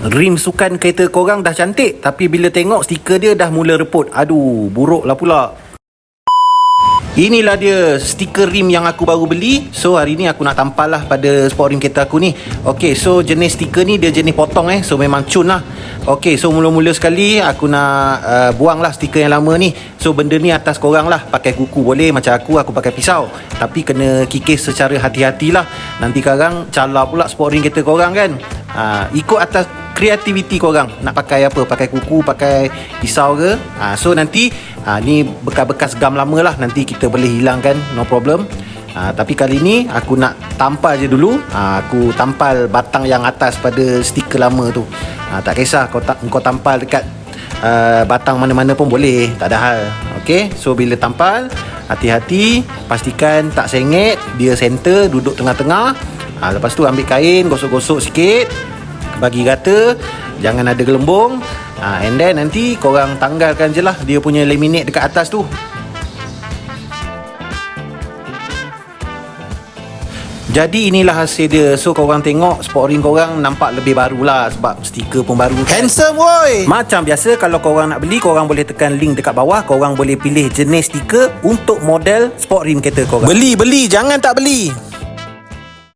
Rim sukan kereta korang dah cantik Tapi bila tengok stiker dia dah mula reput. Aduh buruk lah pula. Inilah dia stiker rim yang aku baru beli. So hari ni aku nak tampal lah pada sport rim kereta aku ni. Okay so jenis stiker ni dia jenis potong eh. So memang cun lah. Okay so mula-mula sekali aku nak uh, buang lah stiker yang lama ni. So benda ni atas korang lah. Pakai kuku boleh macam aku aku pakai pisau. Tapi kena kikis secara hati-hati lah. Nanti korang cala pula sport rim kereta korang kan? Uh, Ikut atas kreativiti korang. Nak pakai apa? Pakai kuku pakai pisau ke? Ha, so nanti ha, ni bekas-bekas gam lama lah nanti kita boleh hilangkan no problem. Ha, tapi kali ni aku nak tampal je dulu. Ha, aku tampal batang yang atas pada stiker lama tu. Ha, tak kisah kau, ta- kau tampal dekat uh, batang mana-mana pun boleh. Tak ada hal. Ok so bila tampal hati-hati. Pastikan tak sengit. Dia center duduk tengah-tengah. Ha, lepas tu ambil kain gosok-gosok sikit bagi rata jangan ada gelembung. Ha, and then nanti korang tanggalkan je lah dia punya laminate dekat atas tu. Jadi inilah hasil dia. So korang tengok Sport ring korang Nampak lebih baru lah Sebab stiker pun baru. Handsome woi! Macam biasa Kalau korang nak beli Korang boleh tekan link dekat bawah. Korang boleh pilih jenis stiker Untuk model sport rim kereta korang. Beli beli jangan tak beli